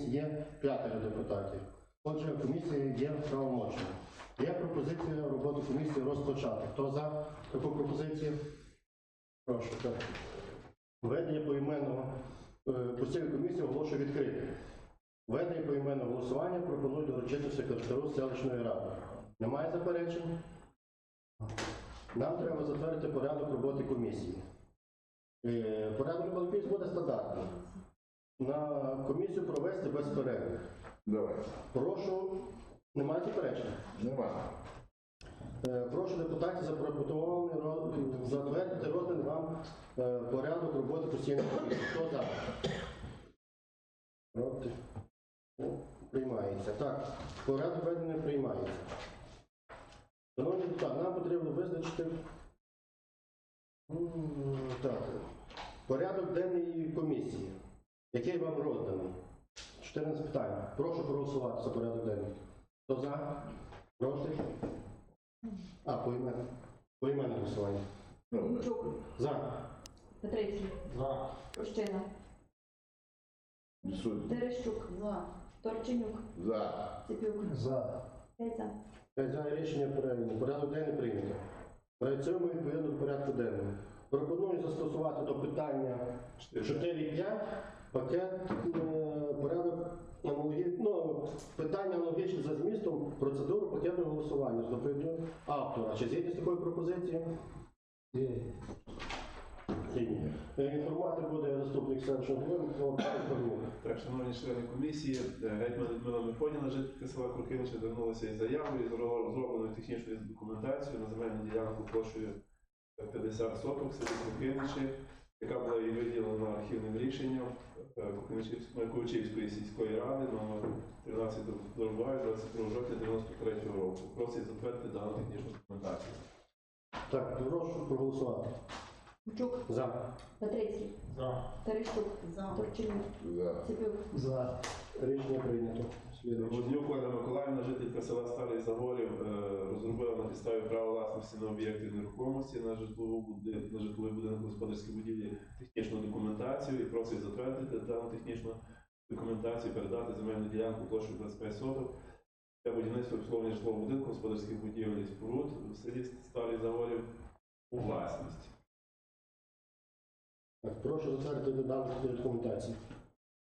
комісії є п'ятеро депутатів. Отже, комісія є правомочною. Є пропозиція роботи комісії розпочати. Хто за таку пропозицію? Прошу. Так. Введення поіменного е, постійної комісії оголошую відкритим. Введення поіменного голосування пропоную доручити секретарю селищної ради. Немає заперечень? Нам треба затвердити порядок роботи комісії. Е, Порядок роботи комісії буде стандартний. На комісію провести без перерви. Давай. Прошу, немає заперечень? Нема. Е, Прошу депутатів запропонований роз- затвердити розданий вам е, порядок роботи постійної комісії. Хто за? Проти? Ну, Приймається. Так, порядок ведення приймається. Шановні депутати, нам потрібно визначити м, так, порядок денний комісії, який вам розданий. 14 питань. Прошу проголосувати за порядок денний. Хто за? Проти? А, поіменне. Поіменне голосування. Ну, За. Петрицький, За. Відсутні. Терещук, Торченюк, За. Цепюк, За. Петя, За рішення перейдено. Порядок денний прийнято. Працюємо відповідно до порядку денного. Пропоную застосувати до питання 4.5 пакет е, порядок аналогі... ну, питання аналогічні за змістом процедуру пакетного голосування з доповіддю автора. Чи згідні з такою пропозицією? Згідні. Е, Інформати буде заступник селищного голови Так, шановні члени комісії, е, гетьман Людмила Мефодіна, жителька села Крукинича, звернулася із заявою з розробленою технічною документацією на земельну ділянку площею 50 соток селі Крукиничі, яка була і виділена архівним рішенням е, Крукиничівської Ковчівської сільської ради номер 13 22 22 жовтня 93 року. Просить затвердити дану технічну документацію. Так, прошу проголосувати. Кучук. За. Петрицький, За. Торченюк, За. Цепюк, За. Рішення прийнято. Вознюк Ольга Миколаївна, жителька села Старий Загорів, е, розробила на підставі права власності на об'єкти нерухомості на житлову буди- на житловий будинок господарській будівлі технічну документацію і просить затвердити дану технічну документацію, передати земельну ділянку площею 25 соток для будівництва обслуговування житлового будинку господарських будівель і споруд в селі Старий Загорів у власність. Так, прошу затвердити дану документацію.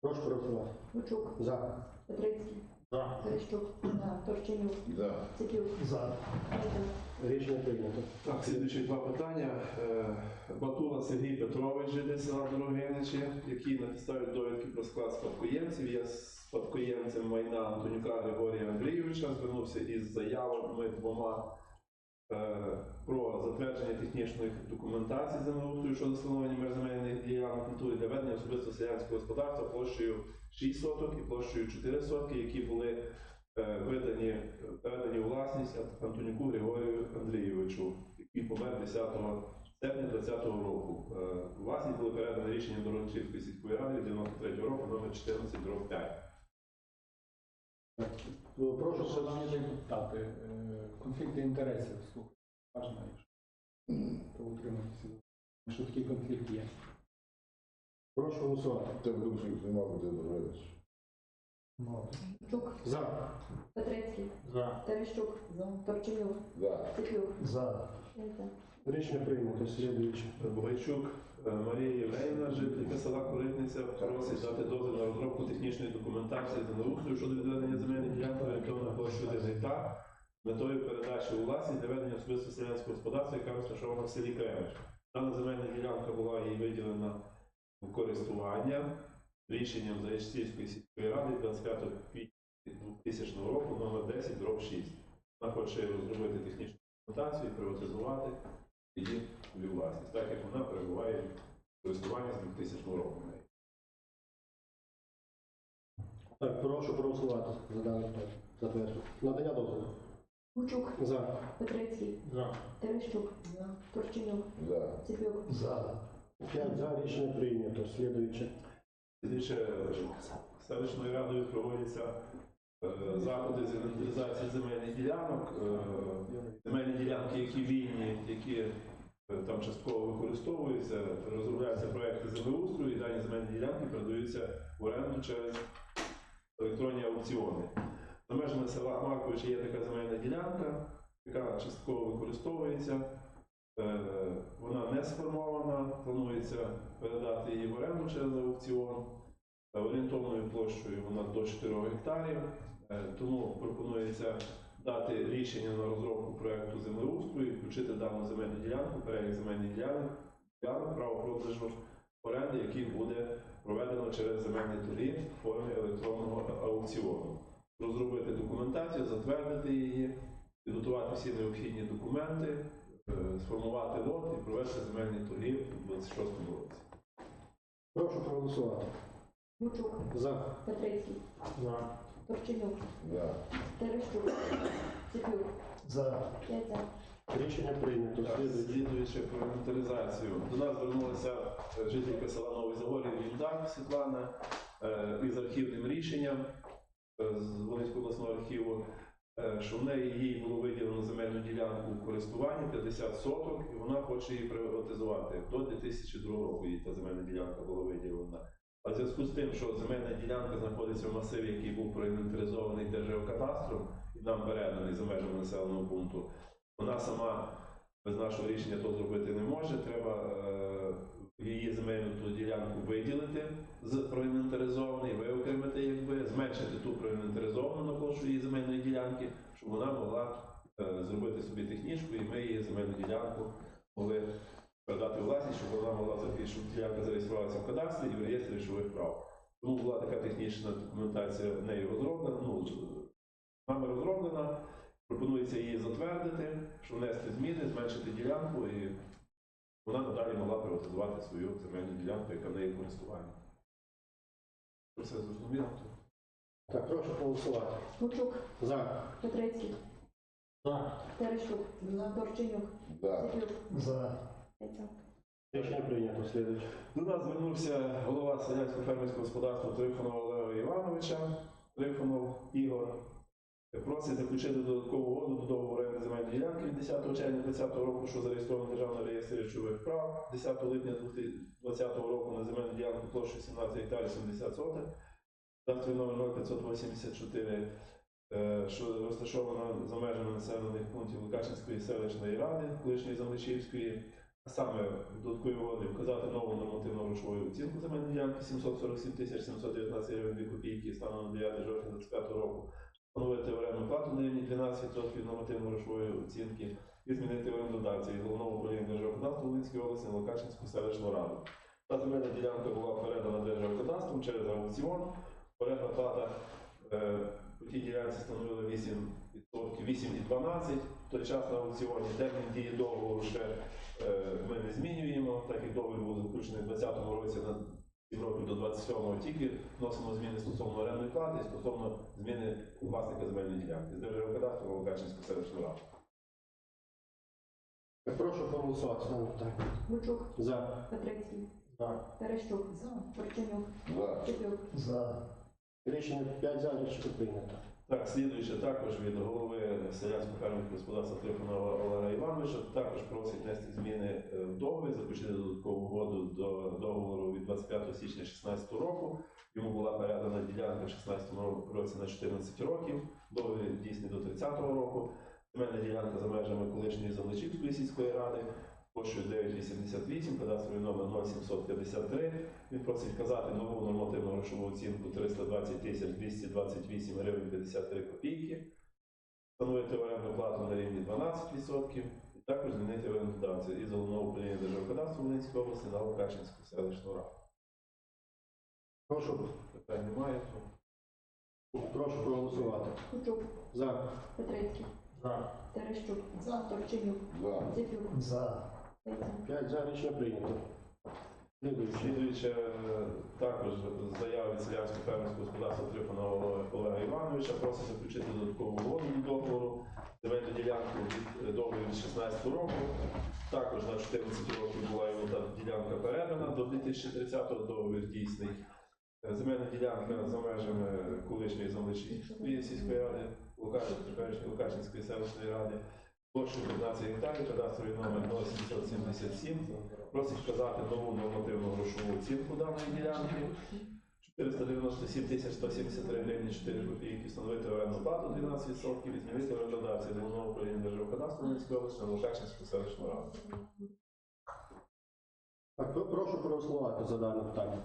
Прошу проголосувати. Гучук, За. Петрицький, Терещук, Торченюк, За. Цепюк, За. Петя, Рішення прийнято. Так, слідуючі два питання. Е, Батула Сергій Петрович, житель села Дорогиничі, який на підставі довідки про склад спадкоємців є спадкоємцем майна Антонюка Григорія Андрійовича, звернувся із заявами двома про затвердження технічної документації землеустрою щодо встановлення меж земельних ділянок в для ведення особисто селянського господарства площею 6 соток і площею 4 сотки, які були е, видані, передані у власність Антонюку Григорію Андрійовичу, який помер 10 серпня 2020 року. Е, Власність були передані рішенням Дорогачівської сільської ради від 93 року номер 14 5. Прошу Шановні депутати, е, конфлікти інтересів, слухайте, важливо, якщо утриматися. Що такий конфлікт є. Прошу голосувати. Тебе конфлікт нема буде зробити. Гучук, За. Петрицький, За. Терещук, За. Цепюк, За. Петя, Рішення прийнято. Слідуючи. Богайчук е, Марія Євгенівна, жителька села Коритниця, просить дати дозвіл на розробку технічної документації землеустрою щодо відведення земельної ділянки орієнтовно площею 1 гектар, метою передачі у власність для ведення особисто селянського господарства, яка розташована в селі Кремич. Дана земельна ділянка була їй виділена в користування рішенням Заячцівської сільської ради 25 квітня 2000 року номер 10 дроб 6. Вона хоче розробити технічну документацію приватизувати її власність, так як вона перебуває в користуванні з 2000 року. Так, прошу проголосувати за даний. Затверджую. Надання дозволу. Гучук, За. Петрицький, За. Терещук, Торченюк, За. Цепюк, За. П'ять за. Рішення прийнято. Слідуючи. Слідуюче селищною радою проводяться е, заходи з інвентаризації земельних ділянок, е, земельні ділянки, які вільні, які е, там частково використовуються, розробляються проекти землеустрою, і дані земельні ділянки передаються в оренду через електронні аукціони. За межами села Марковича є така земельна ділянка, яка частково використовується. Е, Вона не сформована, планується передати її в оренду через аукціон. Орієнтовною площею вона до 4 гектарів, Е, тому пропонується дати рішення на розробку проекту землеустрою включити дану земельну ділянку, перелік земельних ділянок, ділянок право продажу оренди, який буде проведено через земельні торги в формі електронного аукціону. Розробити документацію, затвердити її, підготувати всі необхідні документи, е, сформувати лот і провести земельні торги у 2026 році. Прошу проголосувати. Гучук, За. Петрицький, За. Торченюк, Да. Терещук, Цепюк, За. п'ять за. Рішення прийнято. Так, Слідуючи про інвентаризацію. До нас звернулася е, жителька села Новий Загорів Вільдар Світлана е, із архівним рішенням е, з Волинського обласного архіву, е, що в неї їй було виділено земельну ділянку у користуванні 50 соток, і вона хоче її приватизувати. До 2002 року їй та земельна ділянка була виділена. А в зв'язку з тим, що земельна ділянка знаходиться в масиві, який був проінвентаризований Держгеокадастром і нам переданий за межами населеного пункту, вона сама без нашого рішення то зробити не може. Треба е, її земельну ту ділянку виділити з проінвентаризованої, виокремити, якби зменшити ту проінвентаризовану на площу її земельної ділянки, щоб вона могла е, зробити собі технічку, і ми її земельну ділянку могли передати власність, щоб вона могла щоб ділянка зареєструвалася в кадастрі і в реєстрі речових прав. Тому була така технічна документація нею розроблена. Ну, нами розроблена. Пропонується її затвердити, що внести зміни, зменшити ділянку, і вона надалі могла приватизувати свою земельну ділянку, яка в неї в користуванні. Що Все зрозуміло? Так, прошу проголосувати. Гучук, За. Петрицький, За. Терещук, Торченюк, Да. Цепюк, За. за. Рішення прийнято. Слідуючий. До нас звернувся голова селянського фермерського господарства Трифонова Олега Івановича. Трифонов Ігор просить заключити додаткову угоду до договору оренди земельної ділянки від 10 червня 2020 року, що зареєстровано в Державному реєстрі речових прав 10 липня 2020 року на земельну ділянку площею 17 гектарів 70 сотих. Завтра номер 0584, е, що розташована за межами населених пунктів Лукачинської селищної ради, колишньої Замличівської, саме в додатковій угоді вказати нову нормативну грошову оцінку земельної ділянки 747 тисяч 719 гривень 2 копійки станом на 9 жовтня 2025 року, встановити орендну плату на рівні 12% нормативно грошової оцінки і змінити орендодавця від головного управління Держгеокадастру Волинської області на Лукачинську селищну раду. Та земельна ділянка була передана Держгеокадастром через аукціон. Орендна плата е, по тій ділянці становила 8%, 8,12. В той час на аукціоні термін дії договору ще ми не змінюємо, так як договір був заключений у 2020 році на 7 років до 27-го, тільки вносимо зміни стосовно орендної плати і стосовно зміни власника земельної ділянки з Держгеокадастру на Лукачинську селищну раду. Прошу проголосувати. Ставимо питання. Гучук, За. Петрицький, За. Терещук, Торченюк, Да. Цепюк, За. Рішення 5 за. Рішення прийнято. Так, слідуючи також від голови селянського фермерського господарства Трифонова Олега Івановича, також просить внести зміни е, в договір, заключити додаткову угоду до договору від 25 січня 2016 року. Йому була передана ділянка в 2016 році на 14 років, договір дійсний до 30 року. Земельна ділянка за межами колишньої Заличівської сільської ради, площею 988, кадастровий номер 0753. Він просить вказати нову нормативну грошову оцінку 320 тисяч 228 гривень 53 копійки, встановити орендну плату на рівні 12% і також змінити орендодавця із головного управління Держгеокадастру Волинської області на Лукачинську селищну раду. Прошу. Питань немає. Прошу проголосувати. Гучук, За. Петрицький, За. Терещук, Да. Цепюк, За. п'ять за. 5 за. Рішення прийнято. Слідуючи е, також заява від селянського фермерського господарства Трифонова Олега Івановича просить заключити додаткову угоду до договору земельну ділянку від договору від 16 року. Також на 14 років була йому та ділянка передана до 2030-го договір дійсний. Е, Земельна ділянка за межами колишньої Замличівської сільської ради, Лукашинської селищної ради. Площу 15 гектарів, кадастровий номер 0777. Просить вказати нову нормативну грошову оцінку даної ділянки. 497 тисяч 173 гривні 4 копійки, встановити орендну плату 12%, відмінити орендодавця головного управління Держгеокадастру Хмельницької області на Лукашинську селищну раду. Так, про- прошу проголосувати за дане питання.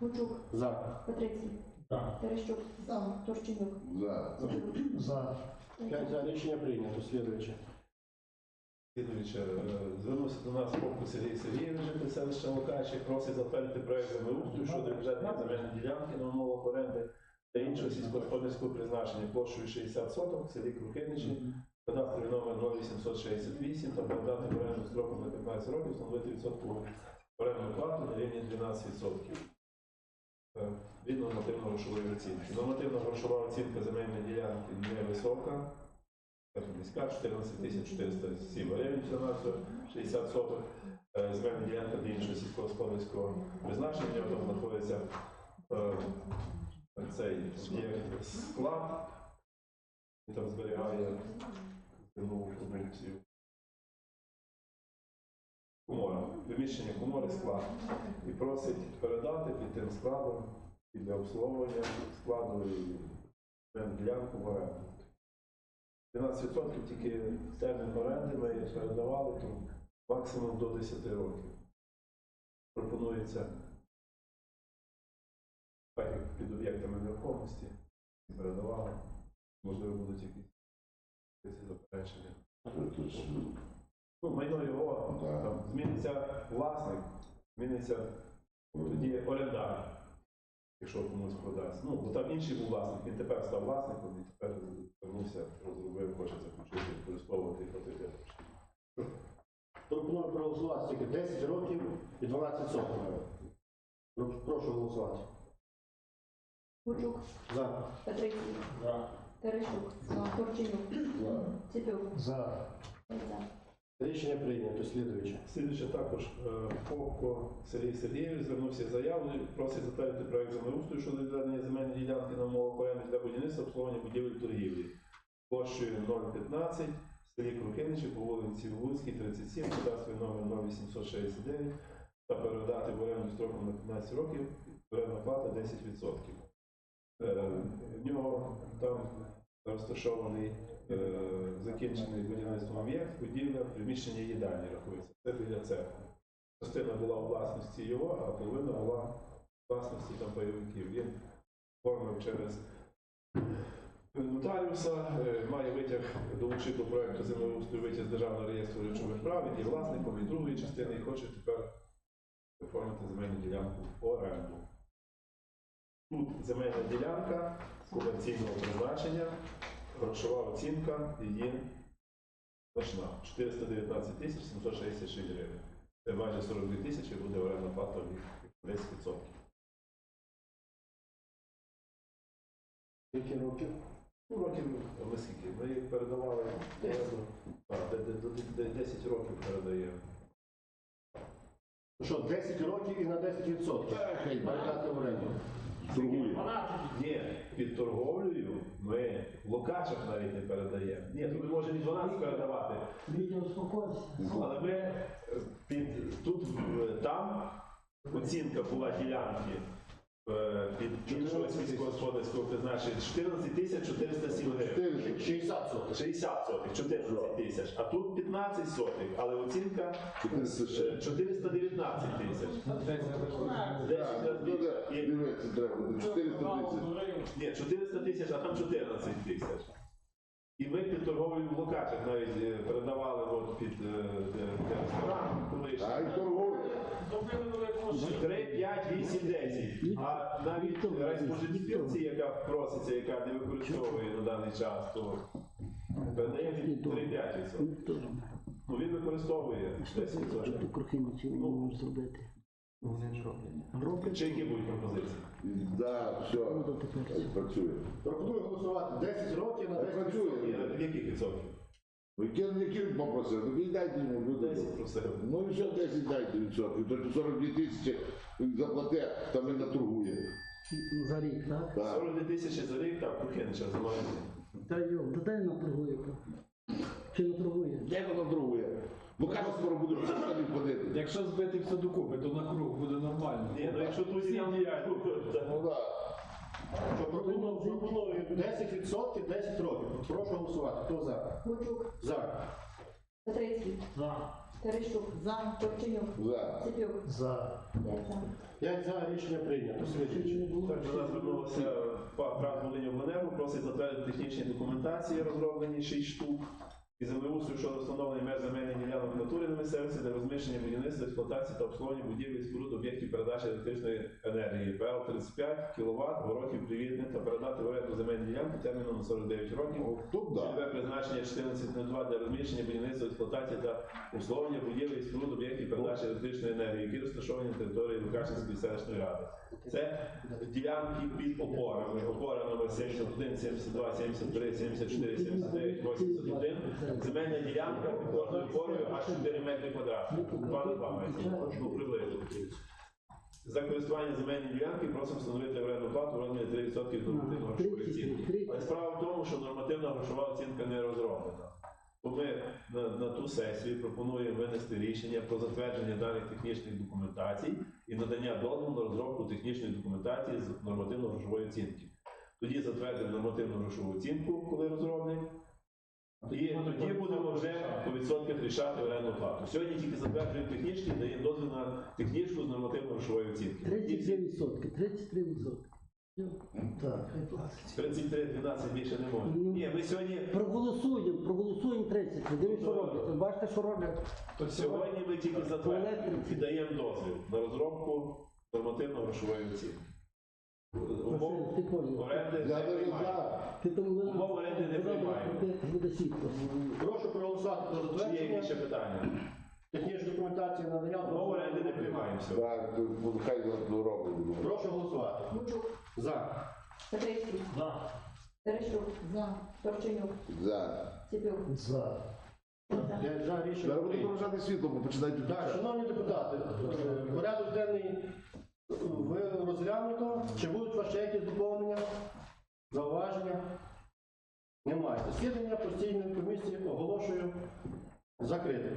Гучук, За. Петрицький, Так. Терещук, За. Ципюк, За. П'ять за рішення прийнято. Слідуюче. Слідуюче, звернувся до нас Попко Сергій Сергійович, селища Лукаші, просить затвердити проект землеустрою щодо бюджетної земельної ділянки на умовах оренди та іншого сільськогосподарського призначення площею 60 соток в селі Крухиничі, кадастровий номер 0868 та передати в оренду строком на 15 років, встановити відсотку орендну плату на рівні 12%. Е, Від нормативно-грошової оцінки. Нормативна грошова оцінка земельної ділянки невисока, Міська 14 407 гривень 14, 60 соток. Е, Земельна ділянка для іншого сільськогосподарського призначення. В нього знаходиться е, цей є склад, він там зберігає зернову продукцію. Комора, приміщення комори склад. І просить передати під тим складом і для обслуговування складу і ділянку в оренду. 12% тільки термін оренди ми передавали, то максимум до 10 років. Пропонується, так як під об'єктами нерухомості передавали, можливо, будуть якісь заперечення. Ну, майно його, там зміниться власник, зміниться тоді орендар, якщо комусь продасть. Ну, бо там інший був власник, він тепер став власником і тепер звернувся, розробив, хоче заключити, використовувати і платити. Пропоную проголосувати тільки 10 років і 12 соток. Про- Прошу голосувати. Гучук, За. Петрицький, За. Терещук, Торченюк, За. Ципюк, За. за. Рішення прийнято. Слідуюче. Слідуюче також е, Попко Сергій Сергійович звернувся з заявою, просить затвердити проект землеустрою щодо відведення земельної ділянки на умовах оренди для будівництва обслуговування будівель торгівлі площею 015 в селі Крухиничі по вулиці Луцькій, 37, кадастровий номер 0869 та передати в оренду строком на 15 років, орендна плата 10%. Е, В нього там розташований е, закінчений будівництвом об'єкт, будівля, приміщення їдальні рахується. Це біля церкви. Частина була у власності його, а половина була у власності там пайовиків. Він оформив через нотаріуса, е, має витяг долучив до проекту землеустрою витяг з державного реєстру речових прав, є власником і другої частини і хоче тепер оформити земельну ділянку в оренду. Тут земельна ділянка комерційного призначення, грошова оцінка її значна 419 тисяч 766 гривень. Це майже 42 тисячі буде орендна плата від 10%. Скільки років? Ну, років ми скільки? Ми їх передавали в оренду. Так, де- де- де- де- 10 років передаємо. Ну Що, 10 років і на 10%? Передати в оренду. Торгує. Ні, під торговлею ми в локачах навіть не передаємо. Ні, тут може можемо і 12 передавати. Але ми е, під, тут, е, там оцінка була ділянки під іншого сільськогосподарського призначення 14 тисяч 407 гривень. 60 соток. 60 сотих, 14 тисяч, а тут 15 сотих, але оцінка 406. е, 419 тисяч. Десять Так, разів. ну, Дивіться, треба. 400 тисяч. Ні, 400 тисяч, а там 14 тисяч. І ми під торговлею в локаціях навіть е, передавали от під е, ресторан. А. 3, 5, 8, 10. А навіть райспоживспілці, яка проситься, яка не використовує на даний час, то передає від 3-5 відсотків. Ну він використовує 10 відсотків. Крухиничі не можуть зробити. Чи які будуть пропозиції? Да, все. Працює. Пропоную голосувати 10 років на 10%. працює. Яких відсотків? Які, які попросили? Ну, віддайте йому, люди. Ну і все, 10 дайте відсотків. Тоді 42 тисячі заплате, там він наторгує. За рік, так? Так. 42 тисячі за рік, так, Крухинича займається. Та йо, та дай на торгує. Чи не торгує? Де воно торгує? Бо каже, скоро буде самі ходити. Якщо збити все докупи, то на круг буде нормально. Ні, ну якщо тут ділянку, то- Ну так. Що пропоную, пропоную 10%, 10 років. Прошу голосувати. Хто за? Гучук, За. Петрицький, За. Терещук, за. Корченюк, За. Цепюк, За. п'ять за. 5 за рішення прийнято. Слідуючий. Так, до нас звернулося ПРАТ Волиньобленерго, просить затвердити технічні документації, розроблені 6 штук. І землеустрою щодо встановлення меж земельних ділянок в натурі на місцевості для розміщення будівництва, експлуатації та обслуговування будівель і споруд об'єктів передачі електричної енергії ПЛ 35 кВт, воротів привітне та передати в оренду земельні ділянки терміном на 49 років. Тут так. Цільове призначення 1402 для розміщення будівництва, експлуатації та обслуговування будівель і споруд об'єктів передачі електричної енергії, які розташовані на території Лукашинської селищної ради. Це ділянки під опорами, опора номер 71, 72, 73, 74, 79, 81. Земельна ділянка під кожною опорою аж 4 метри квадратні. 2 2 метри, ну приблизно. За користування земельної ділянки просимо встановити орендну плату в розмірі 3% від нормативно грошової оцінки. Але справа в тому, що нормативна грошова оцінка не розроблена. То ми на, на ту сесію пропонуємо винести рішення про затвердження даних технічних документацій і надання дозволу на розробку технічної документації з нормативно-грошової оцінки. Тоді затвердимо нормативну грошову оцінку, коли розроблять. І тоді будемо вже по відсотках рішати орендну плату. Сьогодні тільки затверджуємо технічні, даємо дозвіл на технічну з нормативно-грошової оцінки. 33 відсотки. 33 відсотки. Так, 33, 12 більше не можна. Ну. Ні, ми сьогодні, Проголосуємо, проголосуємо 30. Дивіться, що Ну. Ви Бачите, що роблять? то сьогодні ми тільки затверджуємо і даємо дозвіл на розробку нормативно-грошової оцінки. Умов ти поняв. оренди Я не навіть приймаємо. за. Ти там Умов оренди не приймаємо. Буде світло. Прошу проголосувати за Чи є затвердження інше питання? технічної документації надання. Умов оренди не приймаємо. Так, то ну, хай роблять. Прошу голосувати. Гучук, За. Петрицький, За. Терещук, за. Корченюк, За. Цепюк, За. за. рішення Зараз буде прийнято. світло, бо починають Так, шановні депутати, е, порядок денний ви розглянуто. Чи будуть ваші якісь доповнення, зауваження? Немає. Засідання постійної комісії оголошую закритим.